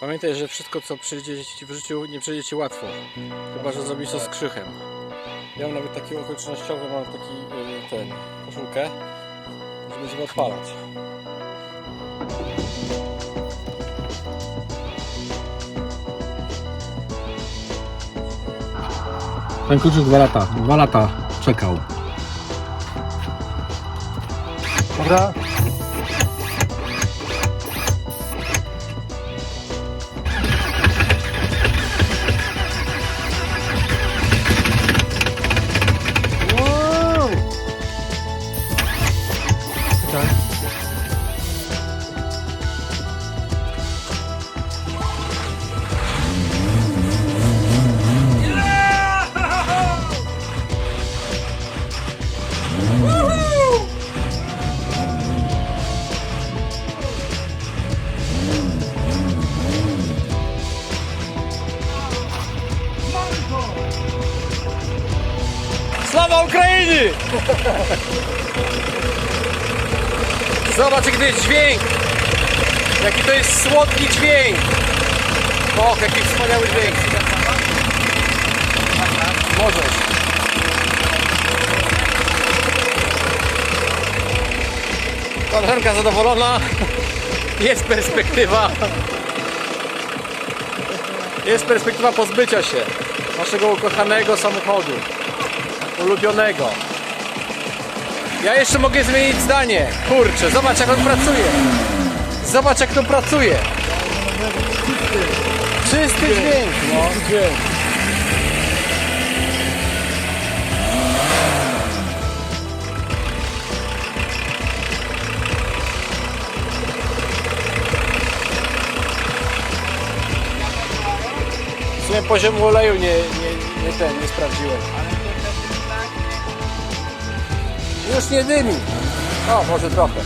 Pamiętaj, że wszystko co przyjdzie Ci w życiu nie przyjdzie Ci łatwo. Chyba, że zrobisz to z krzychem. Ja mam nawet taki okolicznościowy, mam taki y, ten, koszulkę, że będziemy odpalać. Ten kluczyk dwa lata, dwa lata czekał. Dobra. Sława Ukrainie! Zobacz, to jest dźwięk! Jaki to jest słodki dźwięk! Och, jaki wspaniały dźwięk! Możesz. Koleżanka zadowolona. Jest perspektywa. Jest perspektywa pozbycia się naszego ukochanego samochodu ulubionego. Ja jeszcze mogę zmienić zdanie. Kurczę, zobacz jak on pracuje. Zobacz jak to pracuje. Czysty dźwięk. No. W sumie poziomu oleju nie, nie, nie ten, nie sprawdziłem. Już nie dymi. O, może trochę.